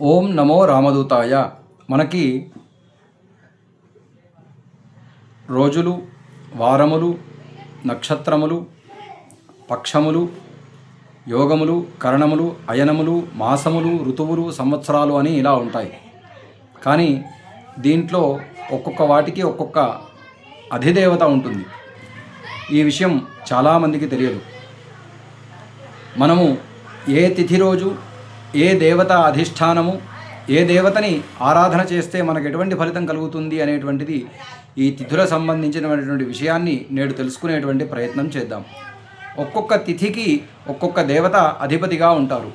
ఓం నమో రామదూతాయ. మనకి రోజులు వారములు నక్షత్రములు పక్షములు యోగములు కరణములు అయనములు మాసములు ఋతువులు సంవత్సరాలు అని ఇలా ఉంటాయి. కానీ దీంట్లో ఒక్కొక్క వాటికి ఒక్కొక్క అధిదేవత ఉంటుంది. ఈ విషయం చాలామందికి తెలియదు. మనము ఏ తిథి రోజు ఏ దేవత అధిష్టానము ఏ దేవతని ఆరాధన చేస్తే మనకు ఎటువంటి ఫలితం కలుగుతుంది అనేటువంటిది ఈ తిథుల సంబంధించినటువంటి విషయాన్ని నేడు తెలుసుకునేటువంటి ప్రయత్నం చేద్దాం. ఒక్కొక్క తిథికి ఒక్కొక్క దేవత అధిపతిగా ఉంటారు.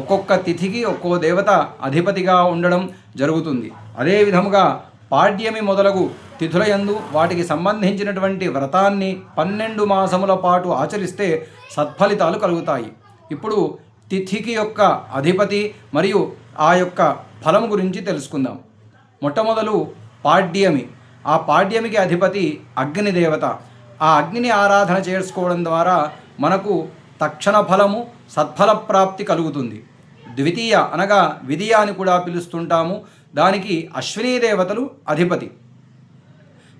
ఒక్కొక్క తిథికి ఒక్కో దేవత అధిపతిగా ఉండడం జరుగుతుంది. అదే విధముగా పాడ్యమి మొదలగు తిథులయందు వాటికి సంబంధించినటువంటి వ్రతాన్ని పన్నెండు మాసముల పాటు ఆచరిస్తే సత్ఫలితాలు కలుగుతాయి. ఇప్పుడు తిథికి యొక్క అధిపతి మరియు ఆ యొక్క ఫలం గురించి తెలుసుకుందాం. మొట్టమొదలు పాడ్యమి. ఆ పాడ్యమికి అధిపతి అగ్నిదేవత ఆ అగ్నిని ఆరాధన చేసుకోవడం ద్వారా మనకు తక్షణ ఫలము సత్ఫల ప్రాప్తి కలుగుతుంది. ద్వితీయ అనగా విధియ అని కూడా పిలుస్తుంటాము. దానికి అశ్వినీ దేవతలు అధిపతి.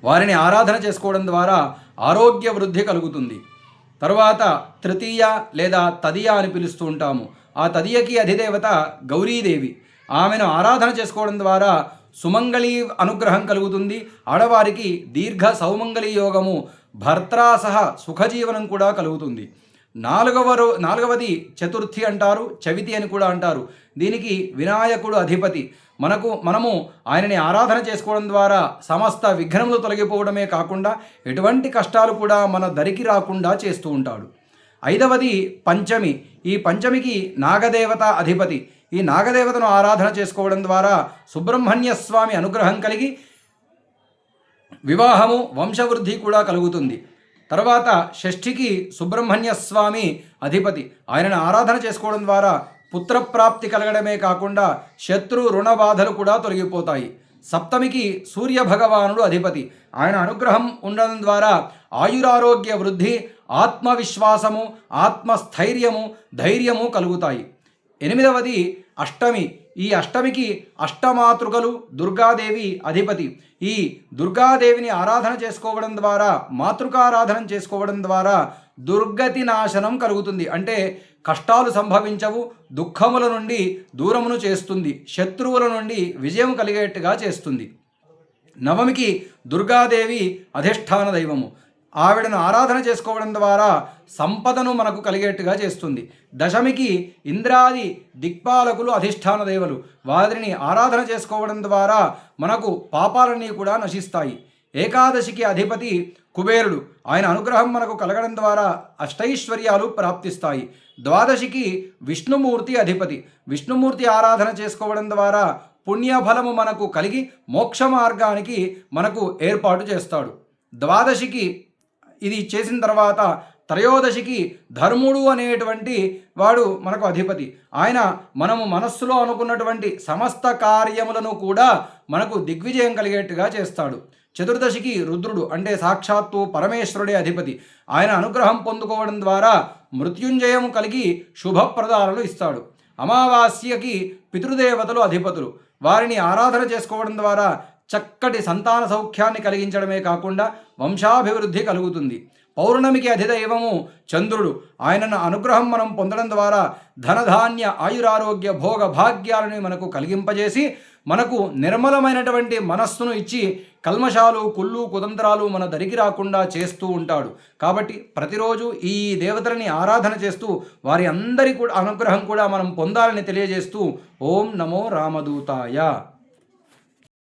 వారిని ఆరాధన చేసుకోవడం ద్వారా ఆరోగ్య వృద్ధి కలుగుతుంది. తర్వాత తృతీయ లేదా తదియ అని పిలుస్తూ ఉంటాము. ఆ తదియకి అధిదేవత గౌరీదేవి. ఆమెను ఆరాధన చేసుకోవడం ద్వారా సుమంగళి అనుగ్రహం కలుగుతుంది. ఆడవారికి దీర్ఘ సౌమంగళి యోగము భర్త్రా సహా సుఖజీవనం కూడా కలుగుతుంది. నాలుగవ రో నాలుగవది చతుర్థి అంటారు చవితి అని కూడా అంటారు. దీనికి వినాయకుడు అధిపతి. మనకు మనము ఆయనని ఆరాధన చేసుకోవడం ద్వారా సమస్త విఘ్నములు తొలగిపోవడమే కాకుండా ఎటువంటి కష్టాలు కూడా మన దరికి రాకుండా చేస్తూ ఉంటాడు. ఐదవది పంచమి. ఈ పంచమికి నాగదేవత అధిపతి. ఈ నాగదేవతను ఆరాధన చేసుకోవడం ద్వారా సుబ్రహ్మణ్య స్వామి అనుగ్రహం కలిగి వివాహము వంశవృద్ధి కూడా కలుగుతుంది. తర్వాత షష్ఠికి సుబ్రహ్మణ్య స్వామి అధిపతి. ఆయనను ఆరాధన చేసుకోవడం ద్వారా పుత్రప్రాప్తి కలగడమే కాకుండా శత్రు రుణ బాధలు కూడా తొలగిపోతాయి. సప్తమికి సూర్య భగవానుడు అధిపతి. ఆయన అనుగ్రహం ఉండడం ద్వారా ఆయురారోగ్య వృద్ధి ఆత్మవిశ్వాసము ఆత్మస్థైర్యము ధైర్యము కలుగుతాయి. ఎనిమిదవది అష్టమి. ఈ అష్టమికి అష్టమాతృకలు దుర్గాదేవి అధిపతి. ఈ దుర్గాదేవిని ఆరాధన చేసుకోవడం ద్వారా మాతృకారాధన చేసుకోవడం ద్వారా దుర్గతి నాశనం కలుగుతుంది. అంటే కష్టాలు సంభవించవు దుఃఖముల నుండి దూరమును చేస్తుంది శత్రువుల నుండి విజయం కలిగేట్టుగా చేస్తుంది. నవమికి దుర్గాదేవి అధిష్టాన దైవము. ఆవిడను ఆరాధన చేసుకోవడం ద్వారా సంపదను మనకు కలిగేట్టుగా చేస్తుంది. దశమికి ఇంద్రాది దిక్పాలకులు అధిష్టాన దేవలు వారిని ఆరాధన చేసుకోవడం ద్వారా మనకు పాపాలన్నీ కూడా నశిస్తాయి. ఏకాదశికి అధిపతి కుబేరుడు. ఆయన అనుగ్రహం మనకు కలగడం ద్వారా అష్టైశ్వర్యాలు ప్రాప్తిస్తాయి. ద్వాదశికి విష్ణుమూర్తి అధిపతి. విష్ణుమూర్తి ఆరాధన చేసుకోవడం ద్వారా పుణ్యఫలము మనకు కలిగి మోక్ష మార్గానికి మనకు ఏర్పాటు చేస్తాడు. ద్వాదశికి ఇది చేసిన తర్వాత త్రయోదశికి ధర్ముడు అనేటువంటి వాడు మనకు అధిపతి. ఆయన మనము మనస్సులో అనుకున్నటువంటి సమస్త కార్యములను కూడా మనకు దిగ్విజయం కలిగేట్టుగా చేస్తాడు. చతుర్దశికి రుద్రుడు అంటే సాక్షాత్తు పరమేశ్వరుడే అధిపతి. ఆయన అనుగ్రహం పొందుకోవడం ద్వారా మృత్యుంజయం కలిగి శుభప్రదాలను ఇస్తాడు. అమావాస్యకి పితృదేవతలు అధిపతులు. వారిని ఆరాధన చేసుకోవడం ద్వారా చక్కటి సంతాన సౌఖ్యాన్ని కలిగించడమే కాకుండా వంశాభివృద్ధి కలుగుతుంది. పౌర్ణమికి అధిదైవము చంద్రుడు. ఆయనను అనుగ్రహం మనం పొందడం ద్వారా ధనధాన్య ఆయురారోగ్య భోగ భాగ్యాలని మనకు కలిగింపజేసి మనకు నిర్మలమైనటువంటి మనస్సును ఇచ్చి కల్మషాలు కుళ్ళు కుతంత్రాలు మన దరికి రాకుండా చేస్తూ ఉంటాడు. కాబట్టి ప్రతిరోజు ఈ దేవతలని ఆరాధన చేస్తూ వారి అందరి కూడా అనుగ్రహం కూడా మనం పొందాలని తెలియజేస్తూ ఓం నమో రామదూతాయ.